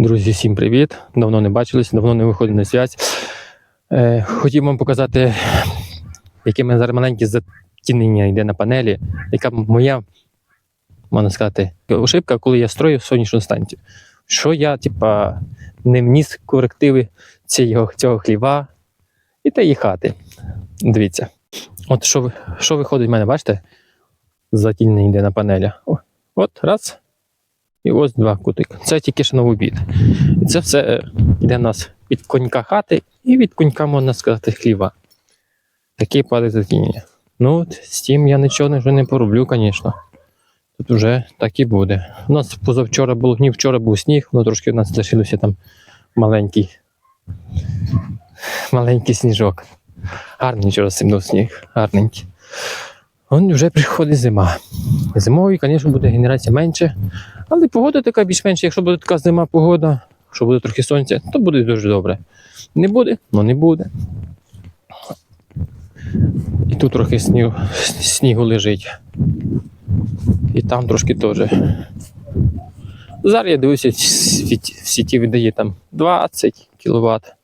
Друзі, всім привіт! Давно не бачились, давно не виходив на зв'язь. Е, хотів вам показати, яке мене зараз маленьке затінення йде на панелі, яка моя, можна сказати, ошибка, коли я строю сонячну станцію. Що я, типа, не вніс корективи цього, цього хліва і та хати. Дивіться. От що, що виходить в мене, бачите? Затінення йде на панелі. О, от, раз. І ось два кутик. Це тільки що на обід. І це все е, йде в нас від конька хати і від конька, можна сказати, хліва. Такі падає затіння. Ну, от, з тим я нічого вже не пороблю, звісно. Тут вже так і буде. У нас позавчора було, ні, вчора був сніг, воно трошки у нас лишилося там маленький. Маленький сніжок. Гарний вчора симнув сніг, гарненький. Он вже приходить зима. Зимою, звісно, буде генерація менше, але погода така більш-менш, якщо буде така зима погода, що буде трохи сонця, то буде дуже добре. Не буде, ну не буде. І тут трохи снігу, снігу лежить. І там трошки теж. Зараз я дивився, в сіті- видає там 20 кВт,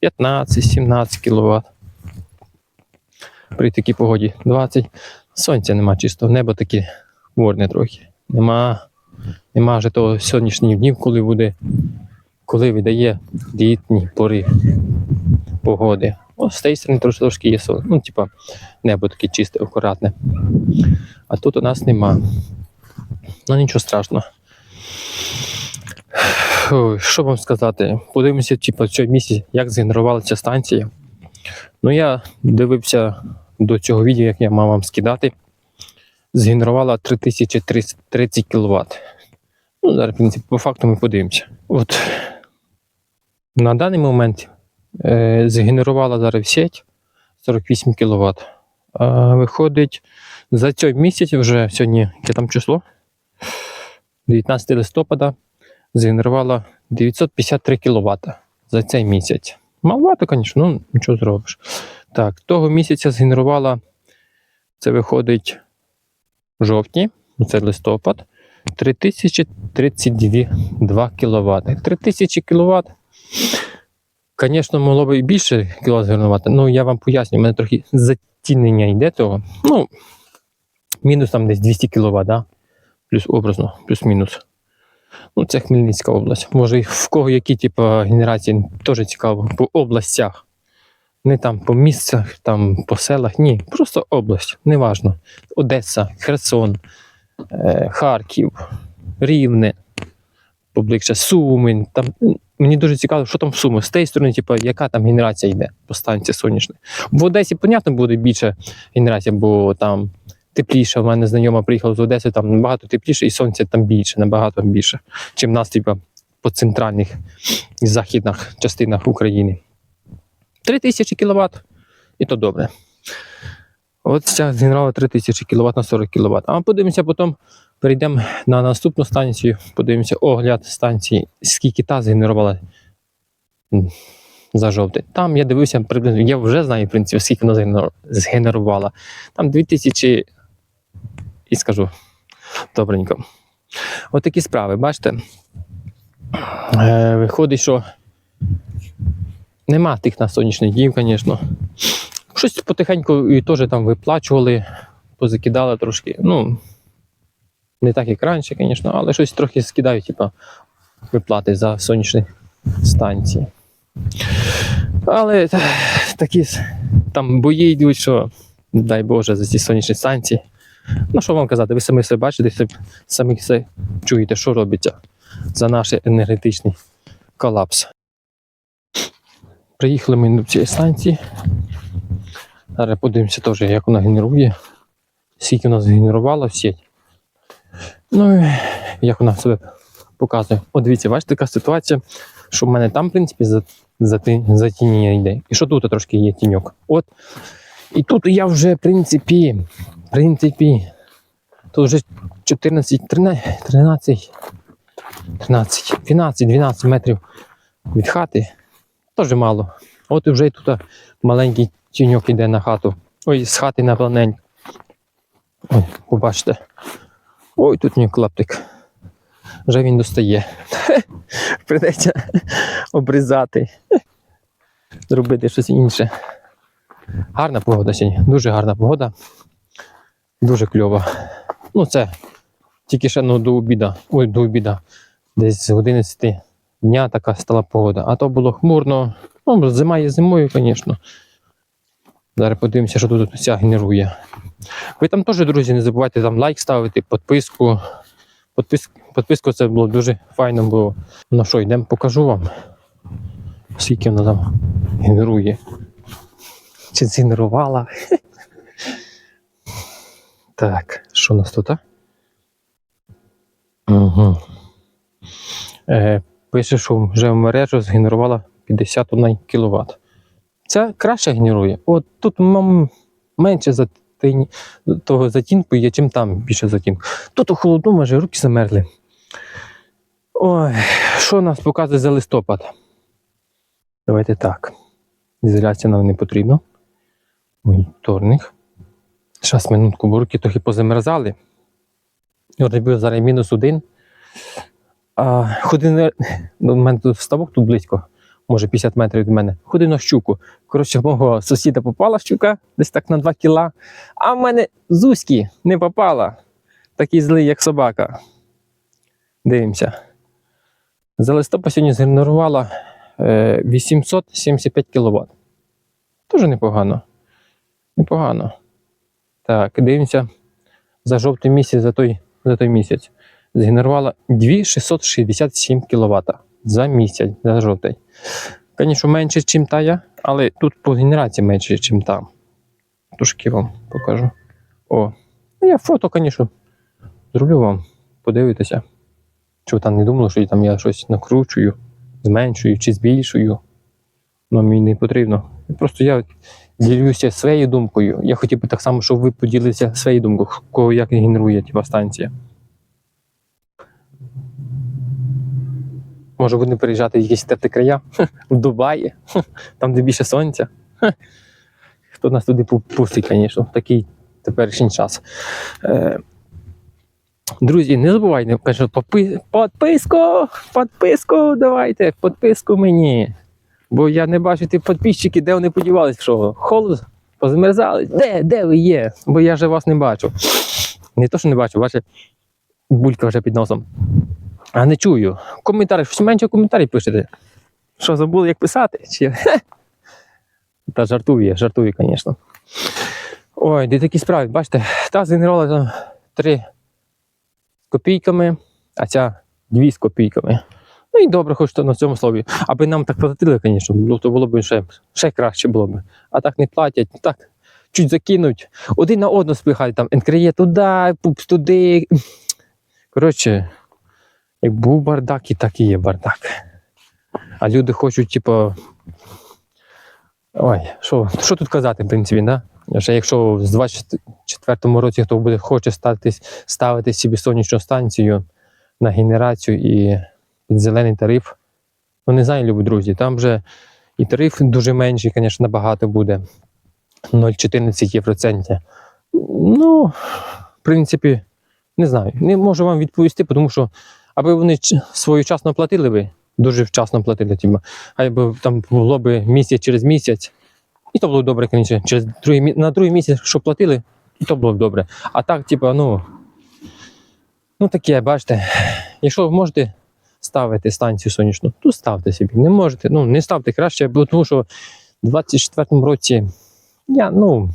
15, 17 кВт. При такій погоді 20. Сонця нема чисто, небо таке хмурне трохи. Нема Нема вже того сьогоднішніх днів, коли буде, коли видає літні пори погоди. О, з тієї сторони трошки, трошки є сон. Ну, типа, небо таке чисте, акуратне. А тут у нас нема. Ну нічого страшного. Що вам сказати? Подивимося, типу, в цьому місяці, як згенерувалася станція. Ну, я дивився до цього відео, як я мав вам скидати. Згенерувала 3030 кВт. Ну, зараз, в принципі, по факту ми подивимося. От на даний момент е, згенерувала зараз сеть 48 кВт. А виходить, за цей місяць вже сьогодні, яке там число? 19 листопада згенерувала 953 кВт за цей місяць. Маловато, звісно, ну нічого зробиш. Так, того місяця згенерувала, це виходить в жовтні, це листопад, 3032 кВт. 3000 кВт. Звісно, могло б і більше кіловат згенерувати, ну я вам поясню, у мене трохи затінення йде того. Ну, мінус там десь 200 кВт, да? плюс образно, плюс-мінус. Ну, це Хмельницька область. Може, в кого які типу, генерації теж цікаво по областях. Не там по місцях, там по селах, ні, просто область, неважно. Одеса, Херсон, е, Харків, Рівне, поближче Сумень. Там, мені дуже цікаво, що там в Сумах. З тієї сторони, типу, яка там генерація йде по станції сонячної. В Одесі, понятно, буде більше генерація, бо там тепліше. У мене знайома приїхала з Одеси, там набагато тепліше, і сонця там більше, набагато більше, чим нас, типу, по центральних і західних частинах України. 3000 кВт, і то добре. От ця згенерувала 3000 кВт на 40 кВт. А подивимося потім, перейдемо на наступну станцію, подивимося огляд станції, скільки та згенерувала за жовтий. Там я дивився приблизно, я вже знаю, в принципі, скільки вона згенерувала. Там 2000 і скажу добренько. От такі справи, бачите? Е, виходить, що нема тих на сонячних днів, звісно. Щось потихеньку і теж там виплачували, позакидали трошки. Ну, не так, як раніше, звісно, але щось трохи скидають, типа, виплати за сонячні станції. Але та- такі там бої йдуть, що, дай Боже, за ці сонячні станції. Ну, що вам казати, ви самі все бачите, самі все чуєте, що робиться за наш енергетичний колапс. Приїхали ми до цієї станції. Зараз подивимося теж, як вона генерує, скільки вона згенерувала в сеть. Ну і як вона себе показує. От дивіться, бачите, така ситуація, що в мене там, в принципі, затінення йде. І що тут трошки є тіньок. От. І тут я вже, в принципі, в принципі, тут вже 14, 13, 13, 13, 12, 12 метрів від хати. Теж мало. От і вже тут маленький тіньок іде на хату. Ой, з хати на планень. Ой, побачите. Ой, тут мій клаптик. Вже він достає. придеться обрізати, зробити щось інше. Гарна погода сьогодні, дуже гарна погода. Дуже кльова. Ну, це тільки ще ну, до обіда. Ой, до обіда. Десь з 11 дня така стала погода. А то було хмурно. Ну, зима є зимою, звісно. Зараз подивимося, що тут вся генерує. Ви там теж, друзі, не забувайте там лайк ставити, підписку. Підпис... Підписку це було дуже файно було. Ну що, йдемо, покажу вам, скільки вона там генерує. Чи згенерувала. Так, що у нас тут? а? Угу. Е, пише, що вже в мережу згенерувала 51 кВт. Це краще генерує. От тут менше затин... того затінку є, чим там більше затінку. Тут у холодному вже руки замерзли. Ой, що нас показує за листопад? Давайте так. Ізоляція нам не потрібна. Моніторник. Зараз минутку, бо руки трохи позамерзали. Робив зараз мінус один. А, ходи на... ну, У мене тут ставок тут близько, може 50 метрів від мене. Ходи на щуку. Коротше, мого сусіда попала щука, десь так на 2 кіла. А в мене Зузьки не попала. Такий злий, як собака. Дивимося. За листопад сьогодні згенерувала е, 875 кВт. Дуже непогано. Непогано. Так, дивимося за жовтий місяць, за той, за той місяць. Згенерувала 2667 кВт за місяць, за жовтий. Звісно, менше, ніж тая, але тут по генерації менше, ніж там. Трошки вам покажу. О, ну я фото, звісно, зроблю вам, подивитися. Ви там не думали, що там я щось накручую, зменшую чи збільшую. Ну, мені не потрібно. Просто я ділюся своєю думкою. Я хотів би так само, щоб ви поділилися своєю думкою, як генерує типа, станція. Може будемо переїжджати в якісь теплі края в Дубаї, там, де більше сонця. Хто нас туди пу- пустить, звісно, такий теперішній час. Е, Друзі, не забувайте, кажу, попи- підписку, давайте, підписку мені. Бо я не бачу ті підписчики, де вони подівались, що холод, позамерзали. Де, де ви є? Бо я же вас не бачу. Не то, що не бачу, бачите, булька вже під носом. А не чую. Коментарі, щось менше коментарів пишете. Що забули, як писати? Чи... Та жартує, жартує, звісно. Ой, де такі справи, бачите, та згенерувала три з копійками, а ця дві з копійками. Ну і добре, хоч то на цьому слові. Аби нам так платили, звісно, ну, то було б ще, ще краще було б. А так не платять, так чуть закинуть. Один на одного спихають, там НКРЄ туди, пупс туди. Коротше, як був бардак, і так і є бардак. А люди хочуть, типу. Ой, що, тут казати, в принципі, да? Ще якщо в 24-му році хто буде хоче ставити собі сонячну станцію на генерацію і під зелений тариф, ну не знаю, любі друзі, там вже і тариф дуже менший, звісно, набагато буде. 0,14 євроцентів. Ну, в принципі, не знаю. Не можу вам відповісти, тому що аби вони своєчасно платили би, дуже вчасно платили, тіма. а там було б місяць через місяць, і то було б добре, звісно. Через другий, на другий місяць, що платили, і то було б добре. А так, типу, ну, ну таке, бачите, якщо можете ставити станцію сонячну, то ставте собі. Не можете, ну не ставте краще, бо тому що в 24-му році я, ну,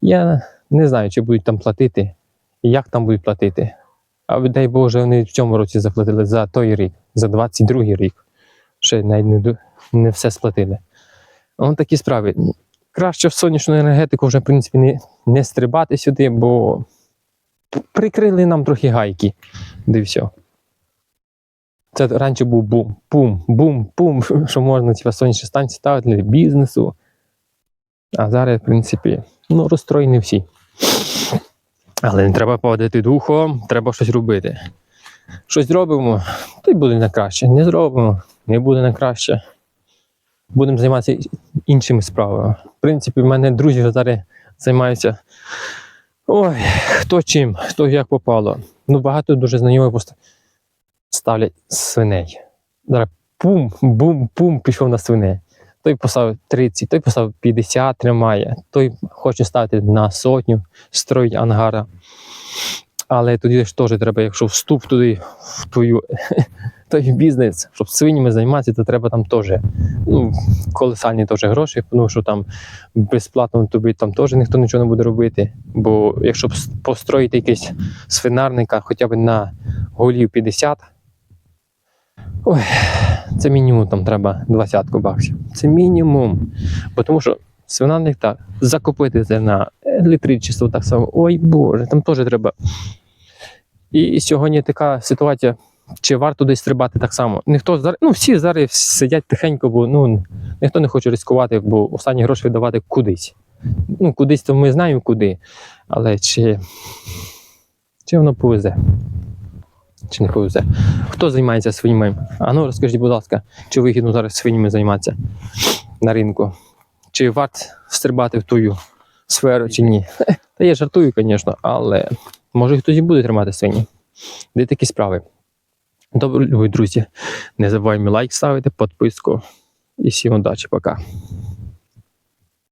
я не знаю, чи будуть там платити, як там будуть платити. А дай Боже, вони в цьому році заплатили за той рік, за 22-й рік. Ще навіть не, не все сплатили. Ось такі справи. Краще в сонячну енергетику вже, в принципі, не, не стрибати сюди, бо прикрили нам трохи гайки. Де все. Це раніше був бум, бум, бум, бум, що можна типу, сонячні станції ставити для бізнесу. А зараз, в принципі, ну, розстроєні всі. Але не треба падати духом, треба щось робити. Щось зробимо, то й буде на краще. Не зробимо, не буде на краще. Будемо займатися іншими справами. В принципі, в мене друзі зараз займаються. Ой, хто чим, хто як попало. Ну, багато дуже знайомих просто ставлять свиней. зараз пум, бум, пум, пішов на свине. Той поставив 30, той поставив 50, тримає, той хоче ставити на сотню, строїть ангара. Але тоді ж теж треба, якщо вступ туди, в твою той бізнес, щоб свинями займатися, то треба там теж ну, колосальні теж гроші, тому що там безплатно тобі там теж ніхто нічого не буде робити. Бо якщо б построїти якийсь свинарника хоча б на голів 50, ой, це мінімум там треба 20 баксів. Це мінімум. Бо тому що свинарник так, закупити зерна, електричество так само. Ой Боже, там теж треба. І сьогодні така ситуація. Чи варто десь стрибати так само? Ніхто зараз, ну всі зараз сидять тихенько, бо ну ніхто не хоче ризикувати, бо останні гроші віддавати кудись. Ну, кудись то ми знаємо куди. Але чи, чи воно повезе? Чи не повезе? Хто займається свинями? А ну розкажіть, будь ласка, чи вигідно зараз свинями займатися на ринку? Чи варто стрибати в тую сферу, чи ні? Та я жартую, звісно, але може хтось і буде тримати свині. Де такі справи? Добре, любі друзі, не забуваємо лайк ставити, підписку. І всім удачі, пока.